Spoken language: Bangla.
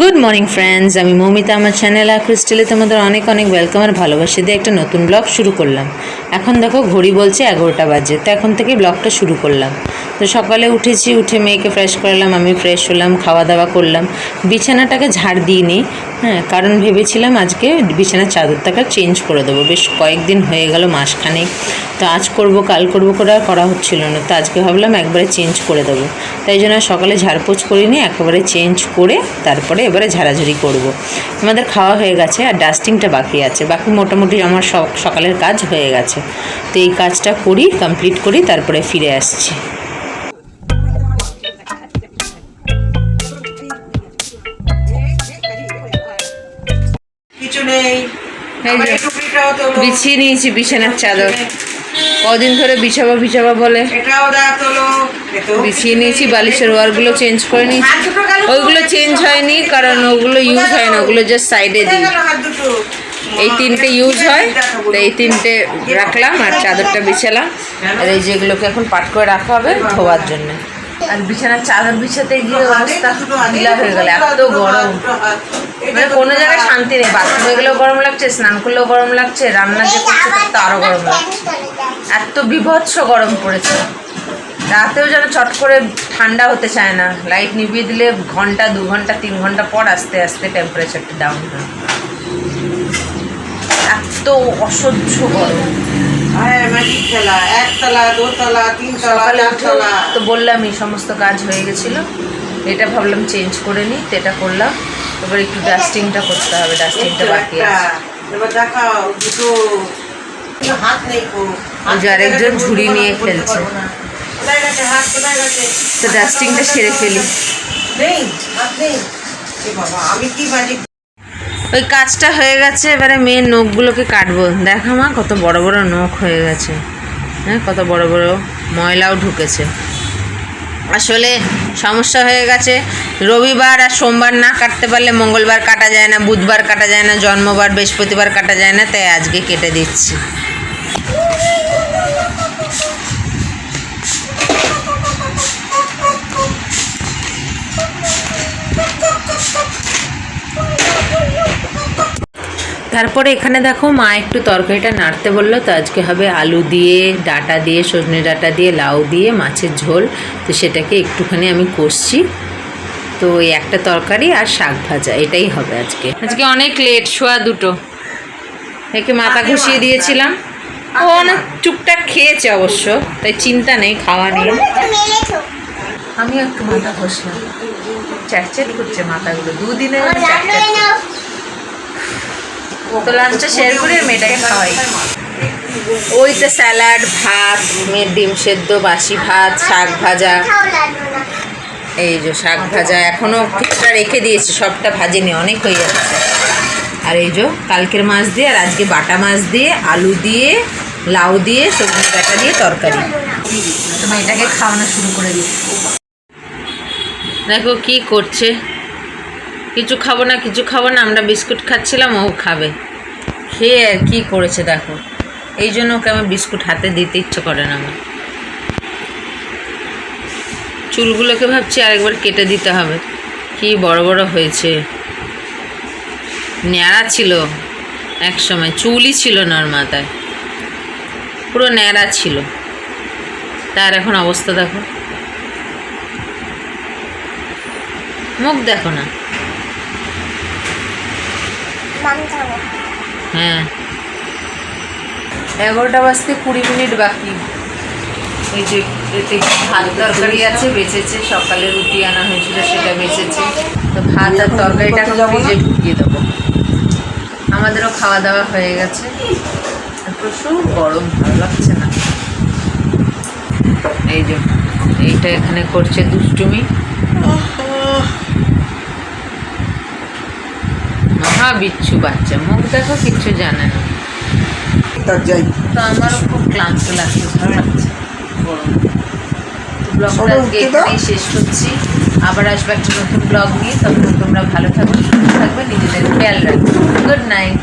গুড মর্নিং ফ্রেন্ডস আমি মৌমিতা, আমার চ্যানেল আর ক্রিস্টেলে তোমাদের অনেক অনেক ওয়েলকাম আর ভালোবাসা দিয়ে একটা নতুন ব্লগ শুরু করলাম। এখন দেখো, ঘড়ি বলছে এগারোটা বাজে, তো এখন থেকে ব্লগটা শুরু করলাম। তো সকালে উঠেছি, উঠে মেয়েকে ফ্রেশ করালাম, আমি ফ্রেশ হলাম খাওয়া দাওয়া করলাম। বিছানাটাকে ঝাড় দিইনি হ্যাঁ কারণ ভেবেছিলাম আজকে বিছানার চাদরটাকে চেঞ্জ করে দেবো। বেশ কয়েকদিন হয়ে গেল মাসখানেক, তো আজ করব, কাল করব করে আর করা হচ্ছিল না, তো আজকে ভাবলাম একবারে চেঞ্জ করে দেবো। তাই জন্য সকালে ঝাড়পোছ করিনি, একেবারে চেঞ্জ করে তারপরে এবারে ঝাড়াঝাড়ি করব। আমাদের খাওয়া হয়ে গেছে আর ডাস্টিংটা বাকি আছে, বাকি মোটামুটি আমার সকালের কাজ হয়ে গেছে। তো এই কাজটা করি কমপ্লিট করি, তারপরে ফিরে আসছি। এই যে, বিছিয়ে নিয়েছি বিছানার চাদর। কদিন ধরে বিছাবা বিছাবা বলে। বিছিয়ে নিয়েছি বালিশের ওয়ারগুলো চেঞ্জ করে নিয়েছি। ওইগুলো চেঞ্জ হয়নি কারণ ওগুলো ইউজ হয় না ওগুলো জাস্ট সাইডে দিই। এই তিনটে ইউজ হয় তো এই তিনটে রাখলাম আর চাদরটা বিছালাম। আর এই যেগুলোকে এখন পাট করে রাখা হবে ধোয়ার জন্য। আর বিছানার চাদর বিছাতে গিয়ে অবস্থা ঢিলা হয়ে গেল এত গরম। মানে কোনো জায়গায় শান্তি নেই বাথরুমে গেলেও গরম লাগছে স্নান করলেও গরম লাগছে রান্না যে করছে তার তো আরও গরম লাগছে। এত বিভৎস গরম পড়েছে। রাতেও যেন চট করে ঠান্ডা হতে চায় না। লাইট নিভিয়ে দিলে ঘণ্টা দু ঘণ্টা তিন ঘণ্টা পর আস্তে আস্তে টেম্পারেচারটা ডাউন হয় এত অসহ্য গরম। হ্যাঁ চারতলা। তো বললামই সমস্ত কাজ হয়ে গেছিল। এটা ভাবলাম চেঞ্জ করে নিই তো এটা করলাম। এবার একটু ডাস্টিংটা করতে হবে ডাস্টিংটা বাকি আছে। আরেকজন ঝুড়ি নিয়ে খেলছে। তো ডাস্টিংটা সেরে ফেলি। নেই আমি কি ওই কাজটা হয়ে গেছে, এবারে মেয়ের নখগুলোকে কাটবো। দেখা মা, কত বড় বড় নখ হয়ে গেছে। হ্যাঁ কত বড় বড় ময়লাও ঢুকেছে। আসলে সমস্যা হয়ে গেছে। রবিবার আর সোমবার না কাটতে পারলে মঙ্গলবার কাটা যায় না, বুধবার কাটা যায় না, জন্মবার বৃহস্পতিবার কাটা যায় না, তাই আজকে কেটে দিচ্ছি। তারপরে এখানে দেখো মা একটু তরকারিটা নাড়তে বলল। তো আজকে হবে আলু দিয়ে ডাটা দিয়ে সজনে ডাটা দিয়ে লাউ দিয়ে মাছের ঝোল। তো সেটাকে একটুখানি আমি কষছি। তো এই একটা তরকারি আর শাক ভাজা এটাই হবে আজকে। আজকে অনেক লেট শোয়া দুটো। একে মাথা ঘষিয়ে দিয়েছিলাম। ও অনেক টুকটাক খেয়েছে অবশ্য তাই চিন্তা নেই খাওয়া নিয়ে আমি একটু মাথা ঘষলাম। চ্যাটচ্যাট করছে মাথাগুলো দুদিনে চ্যাটচ্যাট তো লাঞ্চটা শেয়ার করে মেয়েটাকে খাওয়াই। ওই তো স্যালাড ভাত, মেয়ের ডিম সেদ্ধ, বাসি ভাত, শাক ভাজা। এই যে শাক ভাজা এখনও কিছুটা রেখে দিয়েছি, সবটা ভাজেনি, অনেক হয়ে যাচ্ছে। আর এই যে কালকের মাছ দিয়ে আর আজকে বাটা মাছ দিয়ে, আলু দিয়ে, লাউ দিয়ে, সবজি ডাটা দিয়ে তরকারি। মেয়েটাকে খাওয়ানো শুরু করে দিই দেখো কি করছে। কিছু খাব না, কিছু খাব না, আমরা বিস্কুট খাচ্ছিলাম, ও খাবে। খেয়ে আর কি করেছে দেখো। এই জন্য ওকে আমার বিস্কুট হাতে দিতে ইচ্ছে করে না আমার। চুলগুলোকে ভাবছি আরেকবার কেটে দিতে হবে। কি বড় বড় হয়েছে। ন্যাড়া ছিল এক সময়, চুলই ছিল না ওর মাথায়। পুরো ন্যাড়া ছিল। তার এখন অবস্থা দেখো। মুখ দেখো না। হ্যাঁ এগারোটা বাজতে কুড়ি মিনিট বাকি। এই যে এতে ভাত তরকারি আছে বেঁচেছে সকালে রুটি আনা হয়েছিল সেটা বেঁচেছে। তো ভাত আর তরকারিটা ফ্রিজে ঢুকিয়ে দেবো। আমাদেরও খাওয়া দাওয়া হয়ে গেছে। প্রচুর গরম ভালো লাগছে না। এই যে এইটা এখানে করছে দুষ্টুমি। মহা বিচ্ছু বাচ্চা। মুখ দেখো কিচ্ছু জানে না। তার যাই। তো আমারও খুব ক্লান্ত লাগছে ভালো লাগছে ব্লগটা আজকে এখানেই শেষ করছি। আবার আসবে একটা নতুন ব্লগ নিয়ে। তখন তোমরা ভালো থাকো সুস্থ থাকবে নিজেদের খেয়াল রাখবে। Good night.